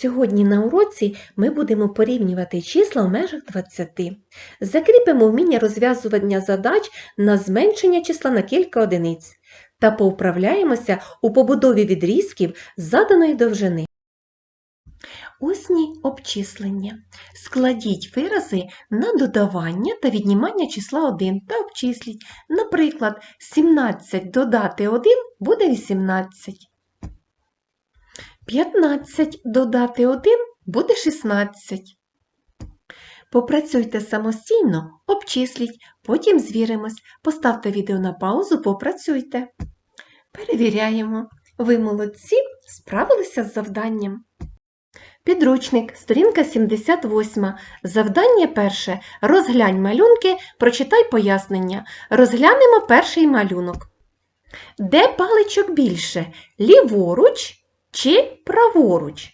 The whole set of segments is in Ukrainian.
Сьогодні на уроці ми будемо порівнювати числа в межах 20. Закріпимо вміння розв'язування задач на зменшення числа на кілька одиниць та повправляємося у побудові відрізків заданої довжини. Усні обчислення. Складіть вирази на додавання та віднімання числа 1 та обчисліть. Наприклад, 17 додати 1 буде 18. 15 додати 1 буде 16. Попрацюйте самостійно, обчисліть, потім звіримось. Поставте відео на паузу, попрацюйте. Перевіряємо. Ви молодці, справилися з завданням. Підручник, сторінка 78. Завдання перше. Розглянь малюнки, прочитай пояснення. Розглянемо перший малюнок. Де паличок більше? Ліворуч чи праворуч?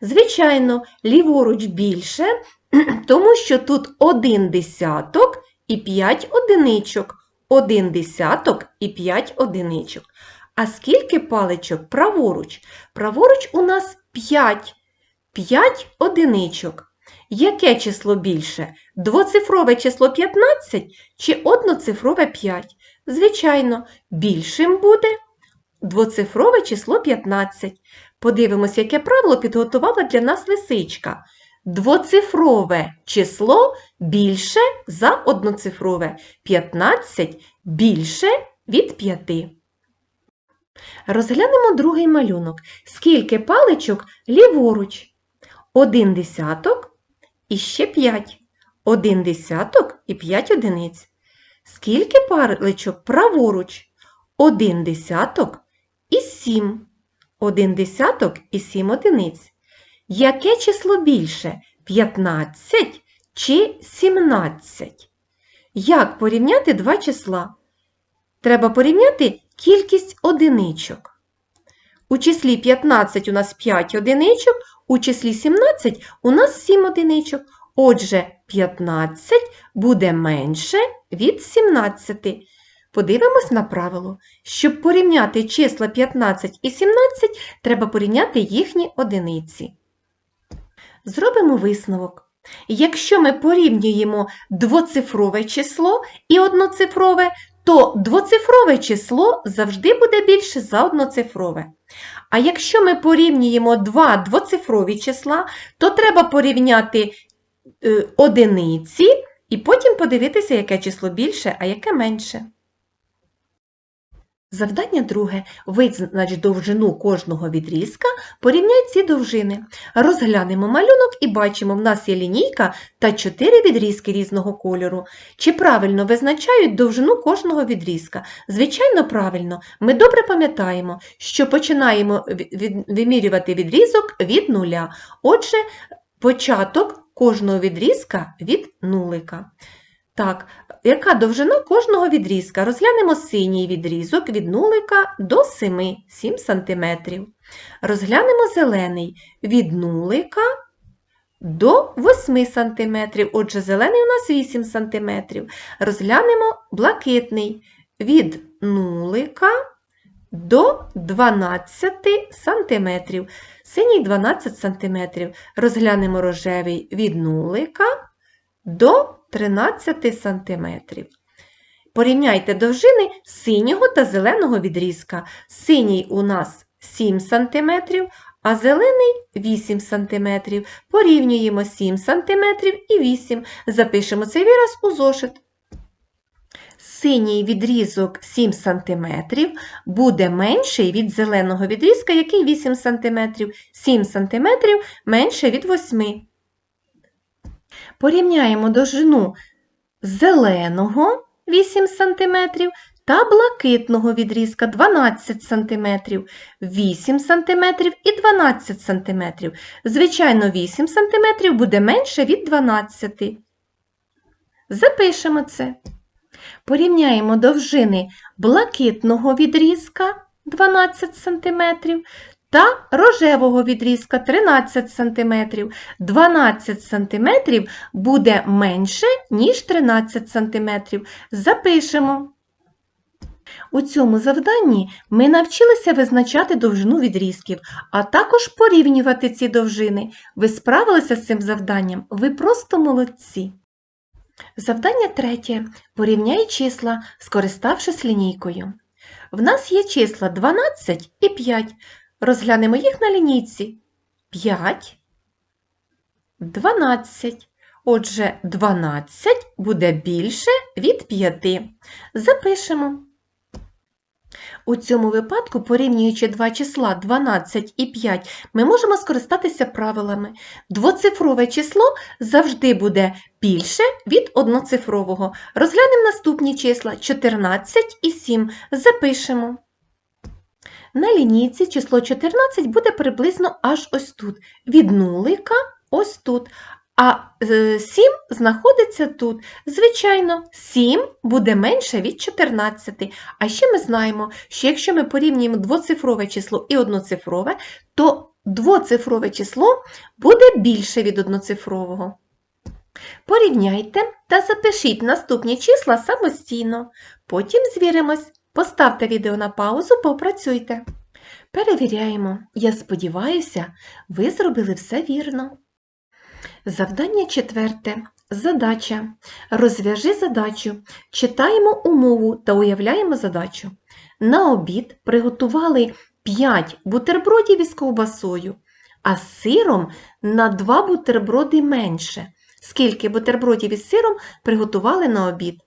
Звичайно, ліворуч більше, тому що тут один десяток і 5 одиничок. Один десяток і 5 одиничок. А скільки паличок праворуч? Праворуч у нас 5. 5 одиничок. Яке число більше? Двоцифрове число 15 чи одноцифрове 5? Звичайно, більшим буде двоцифрове число 15. Подивимось, яке правило підготувала для нас лисичка. Двоцифрове число більше за одноцифрове. 15 більше від 5. Розглянемо другий малюнок. Скільки паличок ліворуч? Один десяток і ще 5. Один десяток і 5 одиниць. Скільки паличок праворуч? Один десяток і 7. Один десяток і 7 одиниць. Яке число більше? 15 чи 17? Як порівняти два числа? Треба порівняти кількість одиничок. У числі 15 у нас 5 одиничок, у числі 17 у нас 7 одиничок. Отже, 15 буде менше від 17. Подивимось на правило. Щоб порівняти числа 15 і 17, треба порівняти їхні одиниці. Зробимо висновок. Якщо ми порівнюємо двоцифрове число і одноцифрове, то двоцифрове число завжди буде більше за одноцифрове. А якщо ми порівнюємо два двоцифрові числа, то треба порівняти е, одиниці і потім подивитися, яке число більше, а яке менше. Завдання друге. Визнач довжину кожного відрізка, порівняй ці довжини. Розглянемо малюнок і бачимо, в нас є лінійка та 4 відрізки різного кольору. Чи правильно визначають довжину кожного відрізка? Звичайно, правильно. Ми добре пам'ятаємо, що починаємо вимірювати відрізок від нуля. Отже, початок кожного відрізка від нулика. Так, яка довжина кожного відрізка? Розглянемо синій відрізок від нулика до 7, 7 см. Розглянемо зелений від нулика до 8 см. Отже, зелений у нас 8 см. Розглянемо блакитний від нулика до 12 см. Синій 12 см. Розглянемо рожевий від нулика до 13 см. Порівняйте довжини синього та зеленого відрізка. Синій у нас 7 см, а зелений 8 см. Порівнюємо 7 см і 8 Запишемо цей вираз у зошит. Синій відрізок 7 см буде менший від зеленого відрізка, який 8 см. 7 см менше від 8 Порівняємо довжину зеленого 8 см та блакитного відрізка 12 см, 8 см і 12 см. Звичайно, 8 см буде менше від 12. Запишемо це. Порівняємо довжини блакитного відрізка 12 см та рожевого відрізка 13 см. 12 см буде менше, ніж 13 см. Запишемо. У цьому завданні ми навчилися визначати довжину відрізків, а також порівнювати ці довжини. Ви справилися з цим завданням, ви просто молодці. Завдання третє. Порівняй числа, скориставшись лінійкою. В нас є числа 12 і 5. Розглянемо їх на лінійці. 5, 12. Отже, 12 буде більше від 5. Запишемо. У цьому випадку, порівнюючи два числа 12 і 5, ми можемо скористатися правилами. Двоцифрове число завжди буде більше від одноцифрового. Розглянемо наступні числа 14 і 7. Запишемо. На лінійці число 14 буде приблизно аж ось тут. Від нулика ось тут. А 7 знаходиться тут. Звичайно, 7 буде менше від 14. А ще ми знаємо, що якщо ми порівнюємо двоцифрове число і одноцифрове, то двоцифрове число буде більше від одноцифрового. Порівняйте та запишіть наступні числа самостійно. Потім звіримось. Поставте відео на паузу, попрацюйте. Перевіряємо. Я сподіваюся, ви зробили все вірно. Завдання четверте. Задача. Розв'яжи задачу. Читаємо умову та уявляємо задачу. На обід приготували 5 бутербродів із ковбасою, а з сиром на 2 бутерброди менше. Скільки бутербродів із сиром приготували на обід?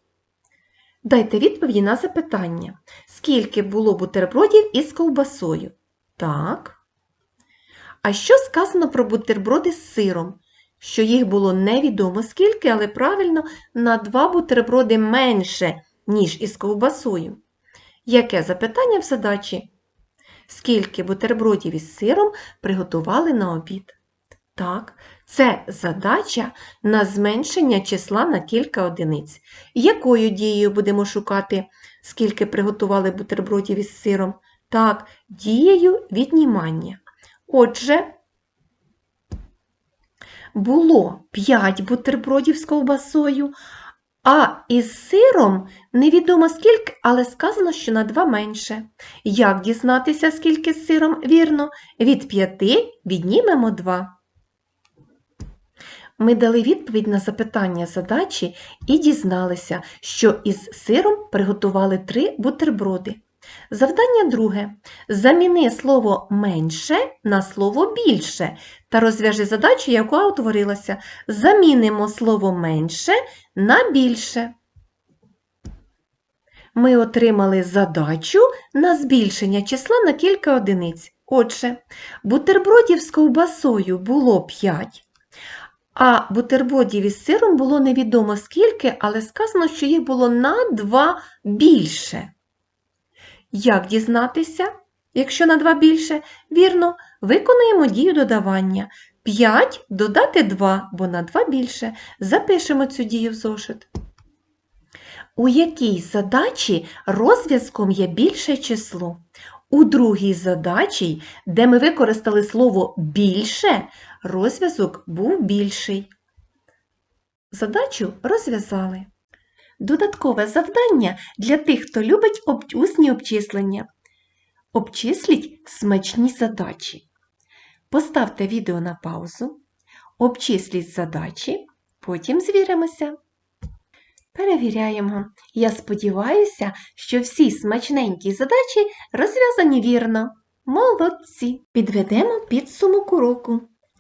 Дайте відповіді на запитання. Скільки було бутербродів із ковбасою? Так. А що сказано про бутерброди з сиром? Що їх було невідомо скільки, але правильно на 2 бутерброди менше, ніж із ковбасою. Яке запитання в задачі? Скільки бутербродів із сиром приготували на обід? Так, це задача на зменшення числа на кілька одиниць. Якою дією будемо шукати, скільки приготували бутербродів із сиром? Так, дією віднімання. Отже, було 5 бутербродів з ковбасою, а із сиром невідомо скільки, але сказано, що на 2 менше. Як дізнатися, скільки з сиром? Вірно, від 5 віднімемо 2. Ми дали відповідь на запитання задачі і дізналися, що із сиром приготували 3 бутерброди. Завдання друге. Заміни слово менше на слово більше та розв'яжи задачу, яка утворилася. Замінимо слово менше на більше. Ми отримали задачу на збільшення числа на кілька одиниць. Отже, бутербродів з ковбасою було 5, а бутербродів із сиром було невідомо скільки, але сказано, що їх було на 2 більше. Як дізнатися, якщо на 2 більше? Вірно, виконуємо дію додавання. 5 додати 2, бо на 2 більше. Запишемо цю дію в зошит. У якій задачі розв'язком є більше число? У другій задачі, де ми використали слово більше, розв'язок був більший. Задачу розв'язали. Додаткове завдання для тих, хто любить усні обчислення. Обчисліть смачні задачі. Поставте відео на паузу, обчисліть задачі, потім звіримося. Перевіряємо. Я сподіваюся, що всі смачненькі задачі розв'язані вірно. Молодці! Підведемо підсумок уроку.